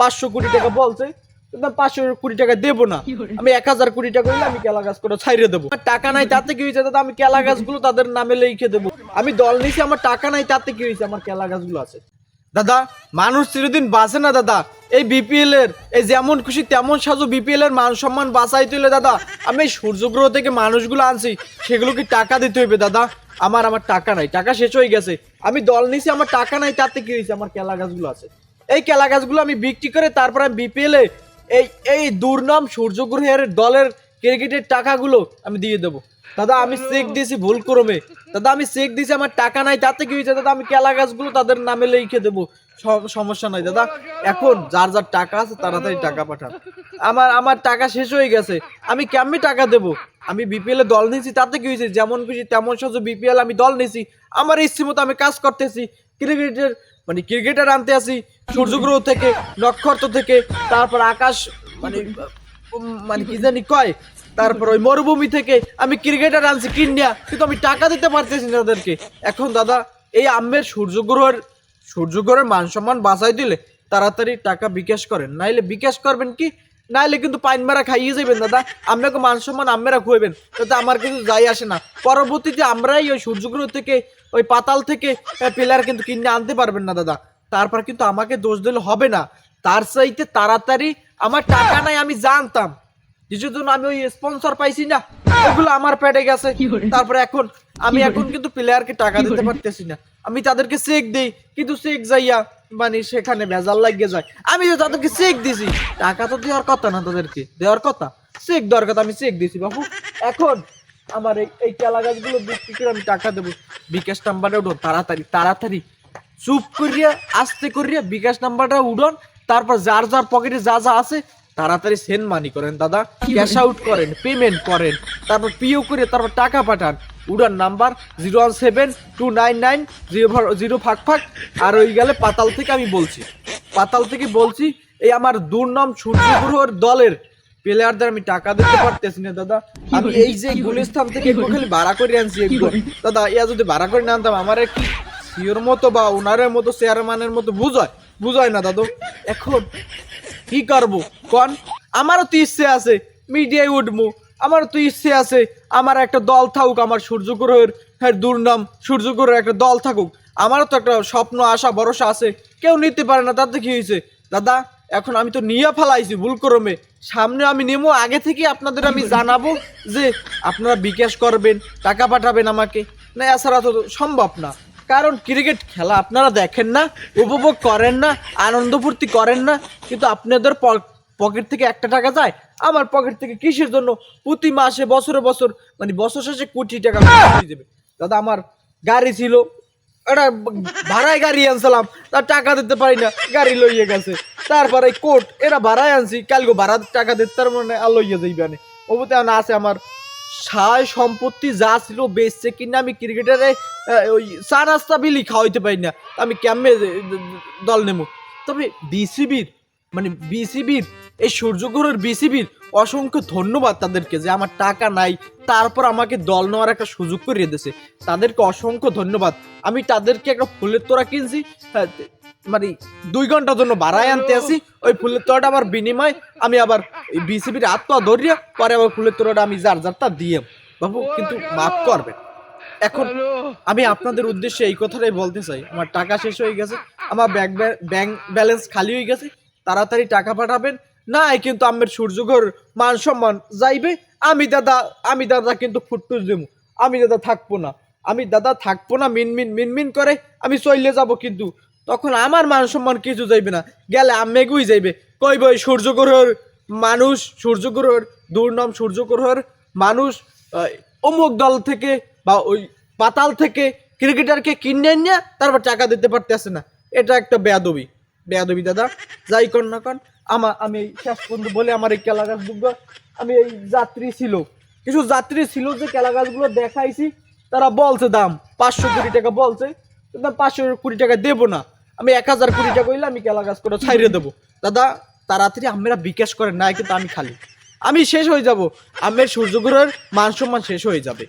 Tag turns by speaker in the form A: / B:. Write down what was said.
A: পাঁচশো কোটি টাকা বলছে পাঁচশো কোটি টাকা দেবো না। আমি এক হাজার কোটি টাকা হইলে আমি কেলা গাছ করে ছাইরে দেবো। টাকা নাই তাতে কি হয়েছে? দাদা আমি কেলা গাছগুলো তাদের নামে লিখে দেবো। আমি দল নিছি আমার টাকা নাই তাতে কি হয়েছে? আমার কেলা গাছগুলো আছে। দাদা মানুষ চিরদিন বাঁচে না দাদা। এই বিপিএল এর এই যেমন খুশি তেমন সাজু বিপিএল এর মান সম্মান বাঁচাই তুলে দাদা। আমি এই সূর্যগ্রহ থেকে মানুষগুলো আনছি সেগুলো কি টাকা দিতে হইবে দাদা? আমার আমার টাকা নাই টাকা শেষ হয়ে গেছে। আমি দল নিছি আমার টাকা নাই তাতে কি হয়েছে? আমার কেলা গাছগুলো আছে। এই কেলা গাছগুলো আমি বিক্রি করে তারপর আমি বিপিএল এই এই দুর্নাম সূর্যগ্রহের দলের ক্রিকেটের টাকাগুলো আমি দিয়ে দেবো। দাদা, আমি চেক দিয়েছি ভুল করমে দাদা, আমি চেক দিয়েছি, আমার টাকা নাই, তাতে কি হয়েছে? দাদা, আমি কেলা গাছগুলো তাদের নামে লিখে দেবো। সম- সমস্যা নাই, দাদা। এখন যার যার টাকা আছে, তাড়াতাড়ি টাকা পাঠান। আমার আমার টাকা শেষ হয়ে গেছে। আমি কেমনি টাকা দেবো? আমি বিপিএল দল নিয়েছি, তাতে কি হয়েছে? যেমন খুশি, তেমন সাজো বিপিএল আমি দল নিয়েছি। আমার ইচ্ছে মতো আমি কাজ করতেছি। ক্রিকেটের মানে ক্রিকেটার আনতে আসি সূর্যগ্রহ থেকে, নক্ষত্র থেকে, তারপর আকাশ মানে মানে কি জানি কয়, তারপর ওই মরুভূমি থেকে আমি ক্রিকেটার আনছি কিনিয়া কিন্তু আমি টাকা দিতে পারতেছি না তাদেরকে এখন দাদা, এই আম্মের সূর্যগ্রহের সূর্যগ্রহের মান সম্মান বাঁচাই দিলে তাড়াতাড়ি টাকা বিকাশ করেন। নাইলে বিকাশ করবেন কি? নাইলে কিন্তু পাইন মারা খাইয়ে যাবেন দাদা। আপনাকে মান সম্মান আম্মেরা খুঁজবেন তাতে আমার কিন্তু যাই আসে না। পরবর্তীতে আমরাই ওই সূর্যগ্রহ থেকে ওই পাতাল থেকে প্লেয়ার কিন্তু কিনে আনতে পারবেন না দাদা। তারপর কিন্তু আমাকে দোষ দিলে হবে না। তার চাইতে তাড়াতাড়ি আমার টাকা নাই আমি জানতাম। যেহেতু আমি ওই স্পন্সর পাইছি না ওগুলো আমার পেটে গেছে। তারপরে এখন আমি এখন কিন্তু প্লেয়ারকে টাকা দিতে পারতেছি না। আমি তাদেরকে চেক দেই কিন্তু চেক যাইয়া মানে সেখানে ভেজাল লাগিয়ে যায়। আমি তো তাদেরকে চেক দিছি। টাকা তো দেওয়ার কথা না তাদেরকে? দেওয়ার কথা? চেক দেওয়ার কথা আমি চেক দিছি বাবু। এখন আমার এই এই কেলা গাছগুলো বিক্রি করে আমি টাকা দেবো। বিকাশ নাম্বারে উঠো তাড়াতাড়ি তাড়াতাড়ি। চুপ করিয়া আস্তে করিয়া বিকাশ নাম্বারটা উড়ন তারপর যার যার পকেটে যা যা আছে তাড়াতাড়ি সেন্ড মানি করেন দাদা। ক্যাশ আউট করেন পেমেন্ট করেন। তারপর পিও করে তারপর টাকা পাঠান। উড়ান number zero one seven two nine nine zero zero ফাঁক ফাঁক আর ওই গেলে পাতাল থেকে আমি বলছি। পাতাল থেকে বলছি এই আমার দুর্নাম সূর্যগ্রহর দলের প্লেয়ারদের আমি টাকা দিতে পারতেছি না দাদা। আমি এই যে গুলিস্তান থেকে খালি ভাড়া করে আনছি এগুলো। দাদা ইয়া যদি ভাড়া করে না আনতাম আমার কি সিওর মতো বা ওনারের মতো চেয়ারম্যানের মতো বুঝ বুঝায়? বুঝায় না দাদু। এখন কি করব? কন, আমারও তো ইচ্ছে আছে, মিডিয়ায় উঠবো। আমারও তো ইচ্ছে আছে, আমার একটা দল থাকুক, আমার সূর্যগ্রহের হ্যাঁ দুর্নাম সূর্যগ্রহের একটা দল থাকুক। আমারও তো একটা স্বপ্ন, আশা, ভরসা আছে। কেউ নিতে পারে না, তাতে কি হয়েছে? দাদা, এখন আমি তো নিয়ে ফেলাইছি, ভুল করমে। সামনে আমি নেব আগে থেকে আপনাদের আমি জানাব যে আপনারা বিকাশ করবেন, টাকা পাঠাবেন আমাকে। না, এছাড়া তো সম্ভব না। কারণ ক্রিকেট খেলা আপনারা দেখেন না উপভোগ করেন না আনন্দ ফুর্তি করেন না কিন্তু আপনাদের পকেট থেকে একটা টাকা যায় আমার পকেট থেকে কিসের জন্য প্রতি মাসে বছরে বছর মানে বছর শেষে কোটি টাকা দিয়ে দেবে। দাদা আমার গাড়ি ছিল এটা ভাড়ায় গাড়ি আনছিলাম তার টাকা দিতে পারি না গাড়ি লইয়ে গেছে। তারপরে কোট এরা ভাড়ায় আনছি কালকে ভাড়া টাকা দিতে তার মানে আর লইয়ে যাইবে না। ওবতে না আছে আমার সায় সম্পত্তি যা ছিল বেচছে কিনা আমি ক্রিকেটারে ওই চা নাস্তা বিলি খাওয়াইতে পারি না। আমি কেমনে দল নেব? তবে বিসিবির মানে বিসিবির এই সূর্যগ্রহের বিসিবির অসংখ্য ধন্যবাদ তাদেরকে যে আমার টাকা নাই তারপর আমাকে দল নেওয়ার একটা সুযোগ করে দিয়েছে। তাদেরকে অসংখ্য ধন্যবাদ। আমি তাদেরকে একটা ফুলের তোড়া কিনছি হ্যাঁ, মানে দুই ঘণ্টার জন্য ভাড়ায় আনতে আসি। ওই ফুলের তোড়াটা আবার বিনিময় আমি আবার বিসিবির হাত ধরিয়া পরে আবার ফুলের তোড়াটা আমি যার যারটা দিয়ে। বাবু, কিন্তু মাফ করবেন। এখন আমি আপনাদের উদ্দেশ্যে এই কথাটাই বলতে চাই। আমার টাকা শেষ হয়ে গেছে। আমার ব্যাংক ব্যাংক ব্যালেন্স খালি হয়ে গেছে। তাড়াতাড়ি টাকা পাঠাবেন। না কিন্তু আমার সূর্যঘর মান সম্মান যাইবে। আমি দাদা আমি দাদা কিন্তু ফুটটুস দেবো। আমি দাদা থাকব না। আমি দাদা থাকব না মিনমিন মিনমিন করে। আমি চলে যাব কিন্তু তখন আমার মান সম্মান কিছু যাইবে না। গেলে আমেগুই যাইবে। কইব ওই সূর্যগ্রহের মানুষ সূর্যগ্রহের দুর্নাম সূর্যগ্রহের মানুষ অমুক দল থেকে বা ওই পাতাল থেকে ক্রিকেটারকে কিনে নিয়ে তারপর টাকা দিতে পারতেছে না। এটা একটা বেয়াদবি। বেয়াদবি দাদা, যাই কর না কন আমার আমি শেষ পর্যন্ত বলে আমার এই কেলা আমি এই যাত্রী ছিল। কিছু যাত্রী ছিল যে কেলা গাছগুলো দেখাইছি, তারা বলছে দাম। পাঁচশো কোটি টাকা বলছে পাঁচশো কোটি টাকা দেবো না। আমি এক হাজার কোটি টাকা কইলে আমি কেলা গাছ করে ছাইরে দেবো। দাদা, তাড়াতাড়ি আমরা বিকাশ করেন না কিন্তু আমি খালি। আমি শেষ হয়ে যাব। আমের সূর্যগ্রহের মান সম্মান শেষ হয়ে যাবে।